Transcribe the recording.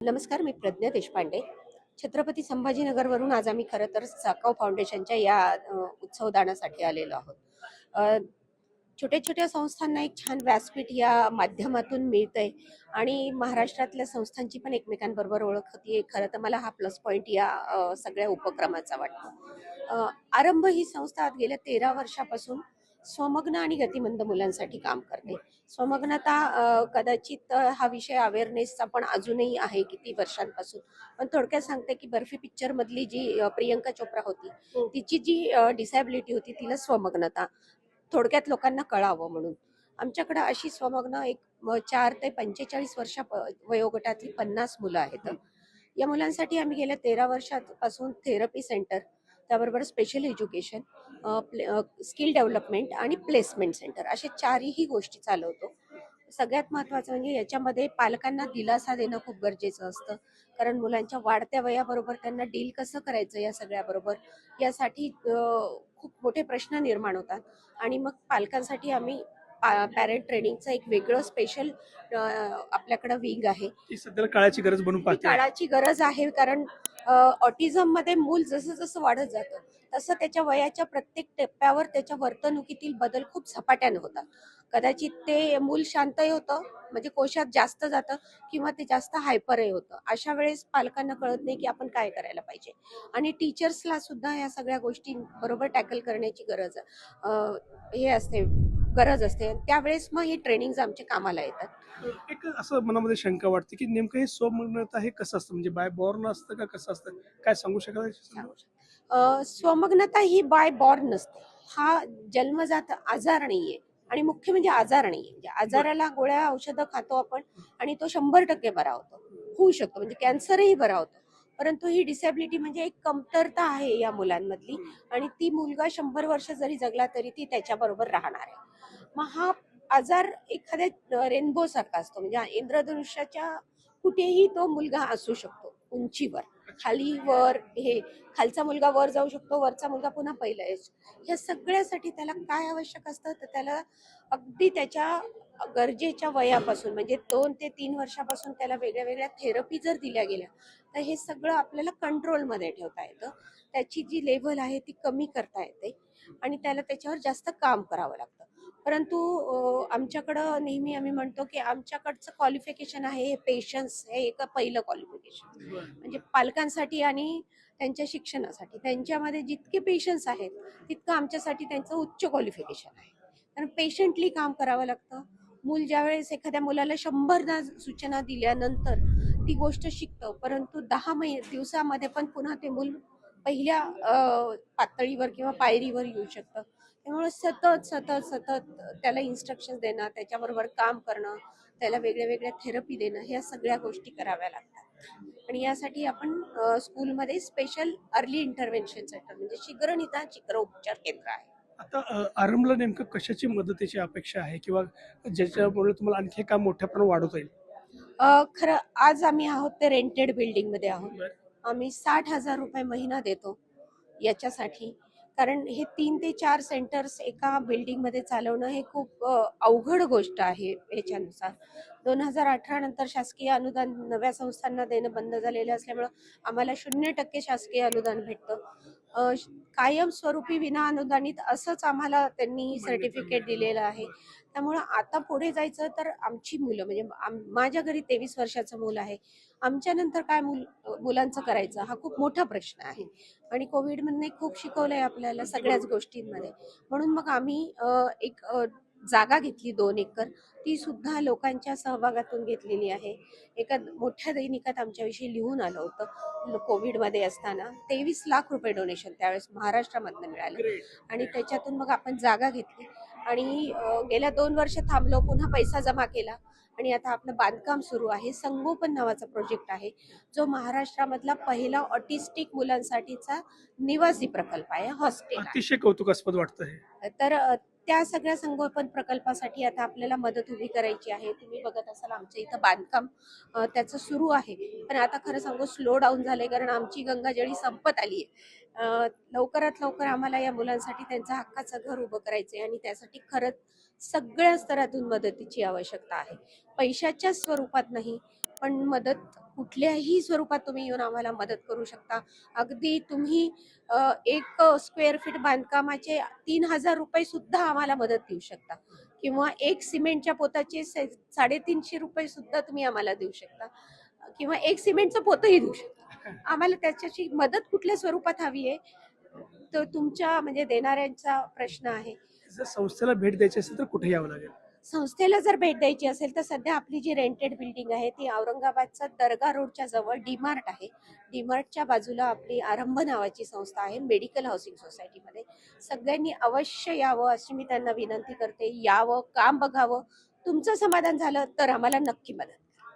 नमस्कार मी प्रज्ञा देशपांडे. छत्रपती संभाजीनगरवरून आज आम्ही खरं तर साकाव फाउंडेशनच्या या उत्सवदानासाठी आलेलो आहोत. छोट्या छोट्या संस्थांना एक छान व्यासपीठ या माध्यमातून मिळतंय आणि महाराष्ट्रातल्या संस्थांची पण एकमेकांबरोबर ओळख होती खरं तर मला हा प्लस पॉईंट या सगळ्या उपक्रमाचा वाटतो. आरंभ ही संस्था आज गेल्या तेरा वर्षापासून स्वमग्न आणि गतिमंद मुलांसाठी काम करते. स्वमग्नता कदाचित हा विषय अवेअरनेसचा पण अजूनही आहे किती वर्षांपासून. पण थोडक्यात सांगते की बर्फी पिक्चर मधली जी प्रियंका चोप्रा होती हो. तिची जी डिसॅबिलिटी होती तिला स्वमग्नता. थोडक्यात लोकांना कळावं म्हणून. आमच्याकडे अशी स्वमग्न एक चार ते पंचेचाळीस वर्षा वयोगटातली पन्नास मुलं आहेत. या मुलांसाठी आम्ही गेल्या तेरा वर्षापासून थेरपी सेंटर त्याबरोबर स्पेशल एज्युकेशन स्किल डेव्हलपमेंट आणि प्लेसमेंट सेंटर असे चारही गोष्टी चालवतो. सगळ्यात महत्त्वाचं म्हणजे याच्यामध्ये पालकांना दिलासा देणं खूप गरजेचं असतं. कारण मुलांच्या वाढत्या वयाबरोबर त्यांना डील कसं करायचं या सगळ्याबरोबर यासाठी खूप मोठे प्रश्न निर्माण होतात. आणि मग पालकांसाठी आम्ही पॅरेंट ट्रेनिंगचं एक वेगळं स्पेशल आपल्याकडं विंग आहे. सध्याला काळाची गरज बनून काळाची गरज आहे कारण ऑटिझममध्ये मूल जसं जसं वाढत जातं तसं त्याच्या वयाच्या प्रत्येक टप्प्यावर त्याच्या वर्तणुकीतील बदल खूप झपाट्याने होतात. कदाचित ते मूल शांतही होतं म्हणजे कोशात जास्त जातं किंवा ते जास्त हायपरही होतं. अशा वेळेस पालकांना कळत नाही की आपण काय करायला पाहिजे. आणि टीचर्सला सुद्धा या सगळ्या गोष्टी बरोबर टॅकल करण्याची गरज हे असते गरज असते. त्यावेळेस मग ही ट्रेनिंग आमच्या कामाला येतात. एक असं मनामध्ये शंका वाटते की नेमकं हे स्वमग्नता हे कसं असतं? म्हणजे बाय बॉर्न असतं का कसं असतं? काय सांगू शकाल स्वमग्नता ही बाय बॉर्न नसते. हा जन्मजात आजार नाहीये आणि मुख्य म्हणजे आजार नाहीये. म्हणजे आजाराला गोळ्या औषधं खातो आपण आणि तो शंभर टक्के बरा होतो. होऊ शकतो. म्हणजे कॅन्सरही बरा होतो. परंतु ही डिसॅबिलिटी म्हणजे एक कमतरता आहे या मुलांमधली आणि ती मुलगा शंभर वर्ष जरी जगला तरी ती त्याच्याबरोबर राहणार आहे. मग हा आजार एखाद्या रेनबो सारखा असतो म्हणजे इंद्रधनुष्याच्या कुठेही तो मुलगा असू शकतो उंचीवर. खाली वर हे खालचा मुलगा वर जाऊ शकतो वरचा मुलगा पुन्हा पहिला एज ह्या सगळ्यासाठी त्याला काय आवश्यक असतं? तर त्याला अगदी त्याच्या गरजेच्या वयापासून म्हणजे दोन ते तीन वर्षापासून त्याला वेगळ्या वेगळ्या थेरपी जर दिल्या गेल्या तर हे सगळं आपल्याला कंट्रोलमध्ये ठेवता येतं. त्याची जी लेवल आहे ती कमी करता येते आणि त्याला त्याच्यावर जास्त काम करावं लागतं. परंतु आमच्याकडं नेहमी आम्ही म्हणतो की आमच्याकडचं क्वालिफिकेशन आहे हे पेशन्स हे एक पहिलं क्वालिफिकेशन म्हणजे पालकांसाठी आणि त्यांच्या शिक्षणासाठी. त्यांच्यामध्ये जितके पेशन्स आहेत तितकं आमच्यासाठी त्यांचं उच्च क्वालिफिकेशन आहे. कारण पेशंटली काम करावं लागतं. मूल ज्यावेळेस एखाद्या मुलाला शंभरना सूचना दिल्यानंतर ती गोष्ट शिकतं परंतु दहा मै दिवसामध्ये पण पुन्हा ते मूल पहिल्या पातळीवर किंवा पायरीवर येऊ शकतं. त्यामुळे सतत सतत सतत त्याला इन्स्ट्रक्शन देणं त्याच्याबरोबर काम करणं त्याला वेगळ्या वेगळ्या थेरपी देणं ह्या सगळ्या गोष्टी कराव्या लागतात. आणि यासाठी आपण स्कूलमध्ये स्पेशल अर्ली इंटरव्हेन्शन सेंटर म्हणजे शीघ्र निदान शीघ्र उपचार केंद्र आहे. आता आरंभला नेमकं कशाची मदतीची अपेक्षा आहे किंवा ज्याच्यामुळे तुम्हाला आणखी काम मोठ्या प्रमाणात वाढवता येईल? खरं आज आम्ही आहोत ते रेंटेड बिल्डिंगमध्ये आहोत. आम्ही साठ हजार रुपये महिना देतो याच्यासाठी. कारण हे तीन ते चार सेंटर्स एका बिल्डिंगमध्ये चालवणं हे खूप अवघड गोष्ट आहे ह्याच्यानुसार दोन हजार अठरा नंतर शासकीय अनुदान नव्या संस्थांना देणं बंद झालेलं असल्यामुळं आम्हाला शून्य टक्के शासकीय अनुदान भेटतं. कायमस्वरूपी विना अनुदानित असंच आम्हाला त्यांनी सर्टिफिकेट दिलेलं आहे. त्यामुळं आता पुढे जायचं तर आमची मुलं म्हणजे माझ्या घरी तेवीस वर्षाचं मूल आहे. आमच्या नंतर काय मुल मुलांचं करायचं हा खूप मोठा प्रश्न आहे. आणि कोविडमधने खूप शिकवलंय आपल्याला सगळ्याच गोष्टींमध्ये. म्हणून मग आम्ही एक जागा घेतली दोन एकर ती सुद्धा लोकांच्या सहभागातून घेतलेली आहे. एका मोठ्या दैनिकात आमच्याविषयी लिहून आलं होतं कोविडमध्ये असताना तेवीस लाख रुपये डोनेशन त्यावेळेस महाराष्ट्रामधनं मिळालं. आणि त्याच्यातून मग आपण जागा घेतली. आणि गेल्या दोन वर्ष थांबलो पुन्हा पैसा जमा केला. आणि आता आपलं बांधकाम सुरू आहे. संगोपन नावाचा प्रोजेक्ट आहे जो महाराष्ट्रामधला पहिला ऑटिस्टिक मुलांसाठीचा निवासी प्रकल्प आहे हॉस्टेल. अतिशय कौतुकास्पद वाटतं तर त्या सगळ्या संगोपन प्रकल्पासाठी आता आपल्याला मदत उभी करायची आहे. तुम्ही बघत असाल आमच्या इथं बांधकाम त्याचं सुरू आहे. पण आता खरं सांगू स्लो डाऊन झालंय कारण आमची गंगाजळी संपत आली आहे लवकरात लवकर आम्हाला या मुलांसाठी त्यांचा हक्काचं घर उभं करायचंय आणि त्यासाठी खरंच सगळ्या स्तरातून मदतीची आवश्यकता आहे. पैशाच्या स्वरूपात नाही पण मदत कुठल्याही स्वरूपात तुम्ही येऊन आम्हाला मदत करू शकता. अगदी तुम्ही एक स्क्वेअर फीट बांधकामाचे तीन हजार रुपये सुद्धा आम्हाला मदत देऊ शकता. किंवा एक सिमेंटच्या पोताचे साडेतीनशे रुपये सुद्धा तुम्ही आम्हाला देऊ शकता. किंवा एक सिमेंटचं पोतही देऊ शकता. आम्हाला त्याच्याशी मदत कुठल्या स्वरूपात हवी आहे तो तुमच्या म्हणजे देणाऱ्यांचा प्रश्न आहे. जर संस्थेला भेट द्यायची असेल तर कुठे यावं लागेल? संस्थेला जर भेट द्यायची असेल तर सध्या आपली जी रेंटेड बिल्डिंग आहे ती औरंगाबादचा दर्गा रोडच्या जवळ डीमार्ट आहे. डीमार्टच्या बाजूला आपली आरंभ नावाची संस्था आहे मेडिकल हाऊसिंग सोसायटीमध्ये. सगळ्यांनी अवश्य यावं अशी मी त्यांना विनंती करते. यावं काम बघावं. तुमचं समाधान झालं तर आम्हाला नक्की मदत.